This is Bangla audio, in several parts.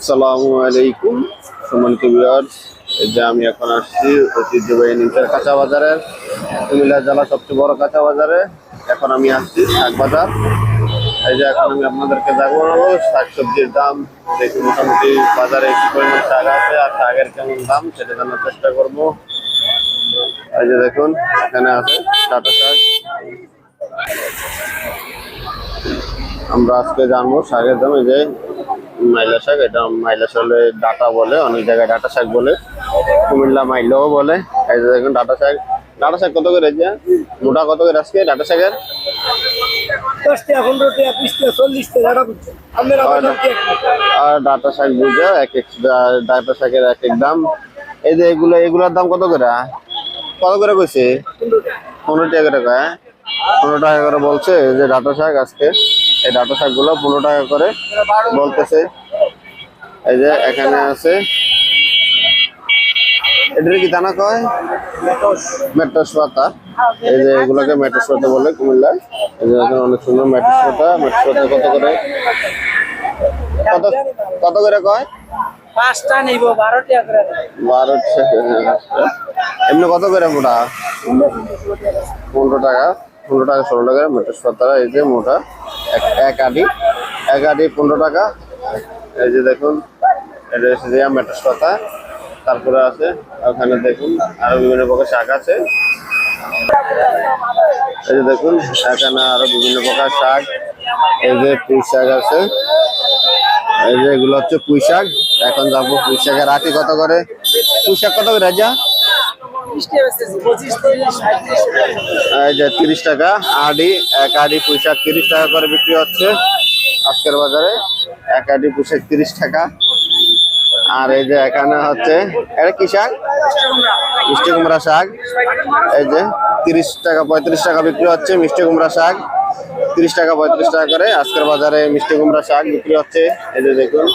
আসসালামু আলাইকুম। ভিউয়ার্স, এই যে আমি এখন আসছি ঐতিহ্যবাহী নিমচার কাঁচা বাজারের। কুমিল্লা জেলা সবচেয়ে বড় কাঁচা বাজারে। এখন আমি আসছি শাক বাজার। এই যে এখন আমি আপনাদেরকে জানাব শাক সবজির দাম দেখি মোটামুটি বাজারে কি পরিমাণ শাক আছে আর শাকের কেমন দাম সেটা জানার চেষ্টা করব। এই যে দেখুন, এখানে আছে ডাটা শাক। আমরা আজকে জানব শাকের দাম, এই যে মাইলা শাক এটা মাইলা শাকে ডাটা বলে অনেক জায়গায় ডাটা শাক বলে। কুমিল্লা মাইলাও বলে এই যে দেখুন ডাটা শাক। ডাটা শাক কত করে যে মোটা কত করে আজকে ডাটা শাকের? আর ডাটা শাক বুঝে এক এক ডাটা শাকের এক এক দাম। এই যে এগুলো এগুলোর দাম কত করে? কত করে কইছে? পনেরো টাকা করে হ্যাঁ? পনেরো টাকা করে বলছে যে ডাটা শাক আজকে এই ডাটা শাকগুলো পনেরো টাকা করে বলতেছে। এই যে এখানে আছে। এটার কি দানা কয়? মেট্রোস পাতা। এই যে এগুলোকে মেট্রোস পাতা বলে কুমিল্লায়। এই যে এখানে অনেক সুন্দর মেট্রোস পাতা। মেট্রোস পাতা কত করে? কত কত করে কয়? পাঁচটা নিব বারো টাকা করে। বারো টাকা। এমনি কত করে মোটা? পনেরো টাকা। পনেরো টাকা ষোলো টাকা মেট্রোস পাতা। এই যে মোটা। এক- আটি এক আটি পনেরো টাকা। এই যে দেখুন, এটা হচ্ছে যে মেট্রোস পাতা। তারপরে আছে, ওখানে দেখুন, আরও বিভিন্ন প্রকার শাক আছে। এই যে দেখুন, এখানে আরও বিভিন্ন প্রকার শাক। এই যে পুঁই শাক আছে। এই যে এগুলো হচ্ছে পুঁই শাক। এখন যাব পুঁই শাকের আটি কত করে? পুঁই শাক কত করে রাজা? এই যে তিরিশ টাকা আডি এক আডি পুঁইশাক তিরিশ টাকা করে বিক্রি হচ্ছে। আজকের বাজারে এক আডি পুঁই শাক তিরিশ টাকা। আর এই যে এখানে হচ্ছে এটা কি শাক? মিষ্টি কুমড়া শাক। এই যে তিরিশ টাকা পঁয়ত্রিশ টাকা বিক্রি হচ্ছে মিষ্টি কুমড়া শাক। তিরিশ টাকা পঁয়ত্রিশ টাকা করে আজকের বাজারে মিষ্টি কুমড়া শাক বিক্রি হচ্ছে। এই যে দেখুন।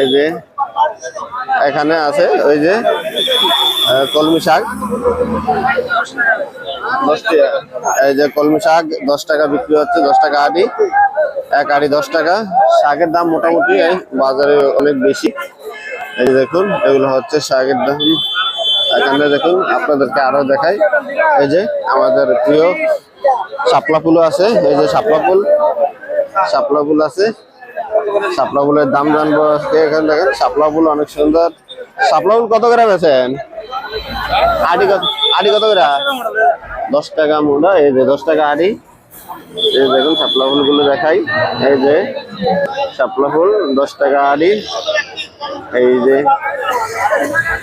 এই যে এখানে আছে ওই যে কলমি শাক। এই যে কলমি শাক, দশ টাকা বিক্রি হচ্ছে, দশ টাকা আড়ি। এক আড়ি দশ টাকা। শাকের দাম মোটামুটি এই বাজারে অনেক বেশি। এই যে দেখুন, এগুলো হচ্ছে শাকের দাম। এখানে দেখুন, আপনাদেরকে আরও দেখাই। এই যে আমাদের প্রিয় শাপলা ফুলও আছে। এই যে শাপলা ফুল শাপলা ফুল আছে। শাপলা ফুলের দাম জানব আজকে এখানে দেখেন শাপলা ফুল অনেক সুন্দর। শাপলা ফুল কত করে বেছেন আড়ি কত আড়ি কত করে? দশ টাকা মোটা এই যে দশ টাকা আড়ি। এই দেখুন শাপলা ফুলগুলো দেখাই। এই যে শাপলা ফুল, দশ টাকা আড়ি। এই যে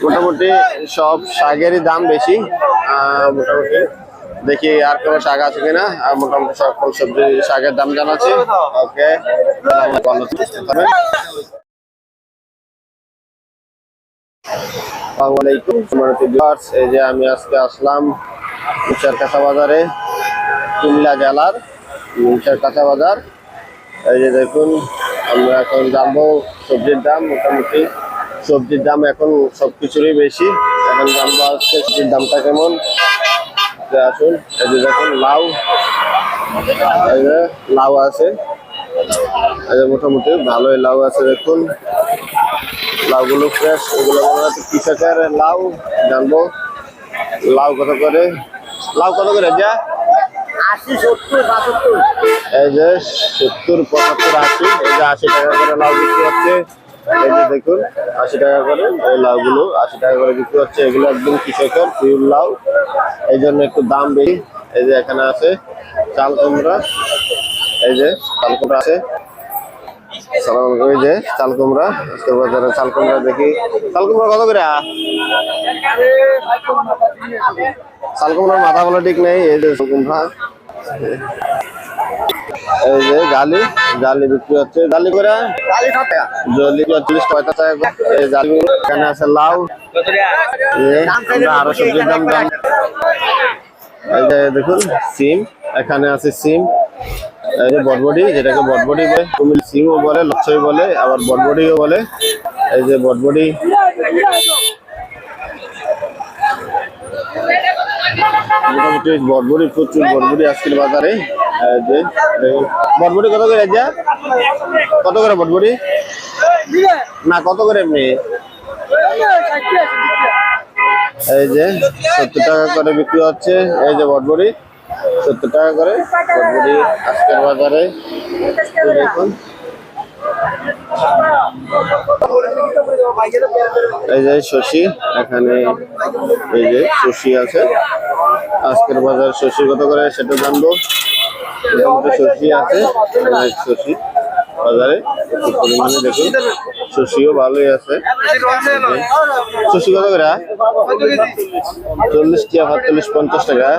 মোটামুটি সব শাকেরই দাম বেশি। মোটামুটি দেখি আর কোনো শাক আছে কিনা? আর মোটামুটি সকল সবজি শাকের দাম জানাচ্ছি। ওকে। এই যে আমি আজকে আসলাম মিরচার কাঁচা বাজারে, কুমিল্লা জেলার মিরচার কাঁচা বাজার। এই যে দেখুন, আমরা এখন জানব সবজির দাম, মোটামুটি সবজির দাম এখন সব কিছুরই বেশি। এখন জানব আজকে সবজির দামটা কেমন। আসুন এই যে দেখুন লাউ। এই যে লাউ আছে। এই যে মোটামুটি ভালোই লাউ আছে দেখুন। লাউগুলো ফ্রেশ এগুলো মনে হচ্ছে কৃষকের লাউ জানব। লাউ কত করে? লাউ কত করে যা এই যে সত্তর পঁচাত্তর আশি এই যে আশি টাকা করে লাউ বিক্রি হচ্ছে। এই যে দেখুন, আশি টাকা করে এই লাউগুলো, আশি টাকা করে বিক্রি হচ্ছে। এগুলো একদম কৃষকের পিউর লাউ। এই জন্য একটু দাম বেশি। এই যে এখানে আছে চাল কুমড়া। এই যে চাল কুমড়া আছে। সালাম। যে চাল কুমড়া। চাল কুমড়া দেখি। চাল কুমড়া কত করে? চাল কুমড়ার মাথা বলে ঠিক নেই। এই যে কুমড়া। এই যে জালি জালি বিক্রি হচ্ছে। জালি করে? জলি চল্লিশ পঁয়তাল্লিশ টাকা। এই জালি এখানে আছে লাউ। আরও সবজির দাম দাম। এই যে দেখুন সিম। এখানে আছে সিম। এই যে বটবডি যেটাকে বটবডি বলে। কুমিল সিমও বলে লচ্ছই বলে আবার বটবডিও বলে। এই যে বটবডি মোটামুটি বটবডি প্রচুর বটবডি আজকের বাজারে। বটবটি কত করে যা কত করে বটবটি? না, কত করে এমনি? এই যে, সত্তর টাকা করে বিক্রি হচ্ছে, এই যে বটবটি, সত্তর টাকা করে বটবটি আজকের বাজারে। দেখুন। এই যে শশী, এখানে এই যে শশী আছে। আজকের বাজার শশী কত করে সেটা জানব। শশি আছে শশি বাজারে পরিমাণে দেখুন। শশিও ভালোই আছে। শশি কত করে? চল্লিশ টাকা পাঁচচল্লিশ পঞ্চাশ টাকা।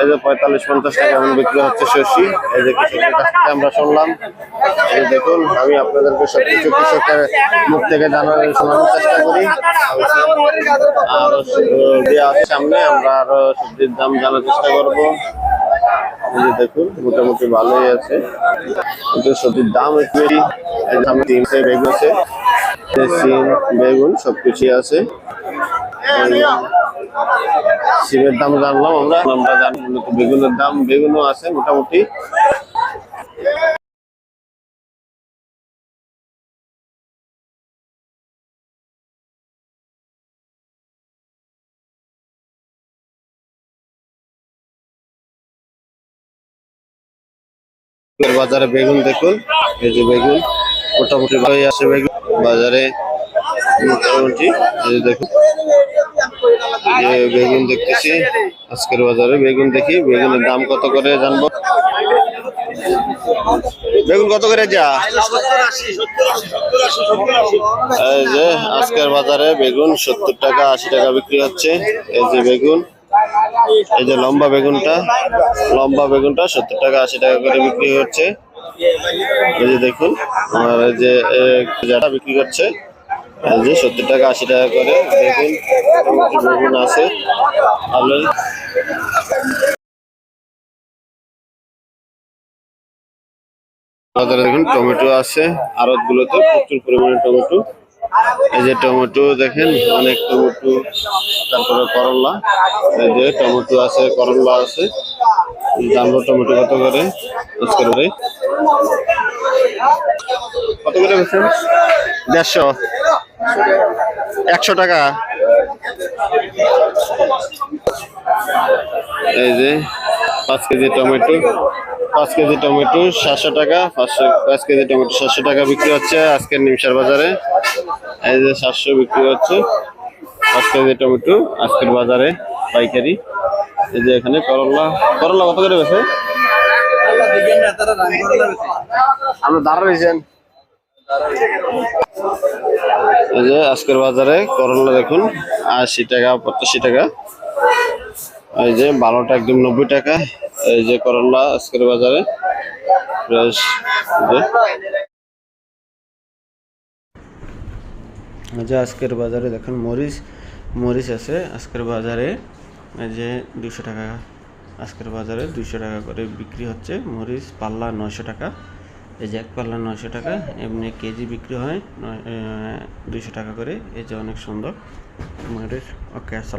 এই যে পঁয়তাল্লিশ, পঞ্চাশ টাকা এমন বিক্রি হচ্ছে শশি এই যে কৃষকের কাছ থেকে আমরা শুনলাম। এই দেখুন, আমি আপনাদেরকে সবকিছু কৃষকের মুখ থেকে জানার শোনানোর চেষ্টা করি। আর দিয়ে আছে সামনে, আমরা আরও সবজির দাম জানার চেষ্টা করব। দেখুন, মোটামুটি ভালোই আছে। কিন্তু সবজির দাম একটু বেশি। বেগুন আছে। সিম, বেগুন, সবকিছুই আছে। সিমের দাম জানলাম আমরা। আমরা জানি বেগুনের দাম, বেগুনও আছে মোটামুটি। বাজারে বেগুন দেখুন। এই যে বেগুন, মোটামুটি ভালোই আছে বেগুন। বাজারে মোটামুটি, এই যে দেখুন। বেগুন দেখতেছি, আজকের বাজারে বেগুন দেখি। বেগুনের দাম কত করে জানব? বেগুন কত করে যা? এই যে আজকের বাজারে বেগুন সত্তর টাকা, আশি টাকা বিক্রি হচ্ছে। এই যে বেগুন এই যে লম্বা বেগুনটা লম্বা বেগুনটা সত্তর টাকা, আশি টাকা করে বিক্রি হচ্ছে। এই যে দেখুন আর এই যে যারা বিক্রি করছে যে সত্তর টাকা, আশি টাকা করে বেগুন বেগুন আছে। ভালোই দেখুন, টমেটো আছে আড়ত গুলোতে প্রচুর পরিমাণে টমেটো। এই যে টমেটো দেখেন অনেক টমেটো তারপরে করলা। এই যে টমেটো আছে করলা আছে। জানব টমেটো কত করে আজকের করে কত করে বেছেন দেড়শো। একশো টাকা। এই যে পাঁচ কেজি টমেটো পাঁচ কেজি টমেটো সাতশো টাকা পাঁচশো পাঁচ কেজি টমেটো সাতশো টাকা বিক্রি হচ্ছে আজকের নিমসার বাজারে। এই যে সাতশো বিক্রি হচ্ছে। পাঁচ কেজি টমেটো, আজকের বাজারে পাইকারি। এই যে এখানে করলা। করলা কত করে বেছে এই যে। আজকের বাজারে করলা দেখুন, আশি টাকা, পঁচাশি টাকা। এই যে বারোটা একদম নব্বই টাকা। এই যে করলা আজকের বাজারে। ফ্রেশ এই যে আজকের বাজারে দেখেন মরিচ। মরিচ আছে, আজকের বাজারে যে দুশো টাকা, আজকের বাজারে দুশো টাকা করে বিক্রি হচ্ছে। মরিচ পাল্লা নয়শো টাকা, এই যে এক পাল্লা নয়শো টাকা, এমনি কেজি বিক্রি হয় দুশো টাকা করে। এই যে অনেক সুন্দর মরিচ। ওকে, আসসালাম